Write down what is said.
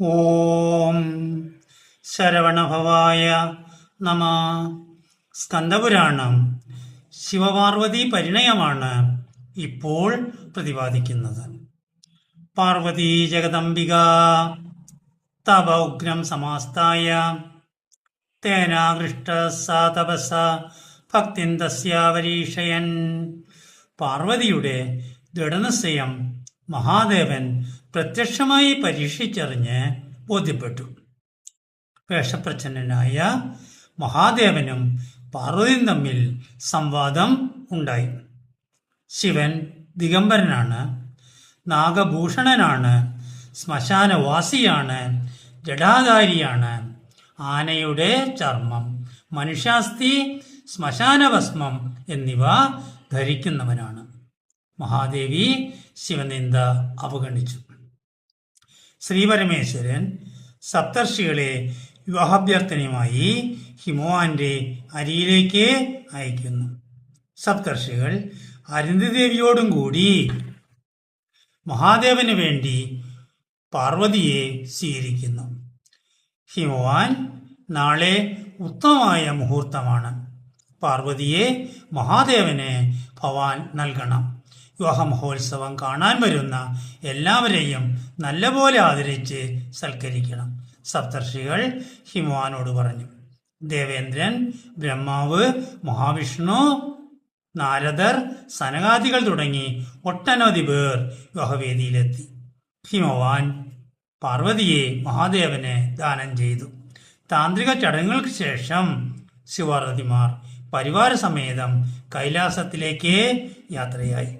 ഓം ശരവണഭവായ നമ. സ്കന്ദപുരാണം ശിവപാർവതി പരിണയമാണ് ഇപ്പോൾ പ്രതിപാദിക്കുന്നത്. പാർവതി ജഗദംബിക തപ ഉഗ്രം സമാസ്തായ തേനാകൃഷ്ട സാ തപസ ഭക്തിൻ തസ്യാവരീഷയൻ പാർവതിയുടെ ദൃഢനിശ്ചയം മഹാദേവൻ പ്രത്യക്ഷമായി പരീക്ഷിച്ചറിഞ്ഞ് ബോധ്യപ്പെട്ടു. വേഷപ്രച്ഛന്നനായ മഹാദേവനും പാർവതിയും തമ്മിൽ സംവാദം ഉണ്ടായി. ശിവൻ ദിഗംബരനാണ് നാഗഭൂഷണനാണ് ശ്മശാനവാസിയാണ് ജടാധാരിയാണ് ആനയുടെ ചർമ്മം മനുഷ്യാസ്ഥി ശ്മശാനഭസ്മം എന്നിവ ധരിക്കുന്നവനാണ്. മഹാദേവി ശിവനിന്ദ അവഗണിച്ചു. ശ്രീപരമേശ്വരൻ സപ്തർഷികളെ വിവാഹാഭ്യർത്ഥനയുമായി ഹിമവാന്റെ അരിയിലേക്ക് അയക്കുന്നു. സപ്തർഷികൾ അരുന്ധദേവിയോടും കൂടി മഹാദേവന് വേണ്ടി പാർവതിയെ സ്വീകരിക്കുന്നു. ഹിമവാൻ നാളെ ഉത്തമമായ മുഹൂർത്തമാണ്. പാർവതിയെ മഹാദേവന് ഭവാൻ നൽകണം. വിവാഹ മഹോത്സവം കാണാൻ വരുന്ന എല്ലാവരെയും നല്ലപോലെ ആദരിച്ച് സൽക്കരിക്കണം. സപ്തർഷികൾ ഹിമവാനോട് പറഞ്ഞു. ദേവേന്ദ്രൻ ബ്രഹ്മാവ് മഹാവിഷ്ണു നാരദർ സനകാദികൾ തുടങ്ങി ഒട്ടനവധി പേർ വിവാഹവേദിയിലെത്തി. ഹിമവാൻ പാർവതിയെ മഹാദേവന് ദാനം ചെയ്തു. താന്ത്രിക ചടങ്ങുകൾക്ക് ശേഷം ശിവാർവതിമാർ പരിവാര സമേതം കൈലാസത്തിലേക്ക് യാത്രയായി.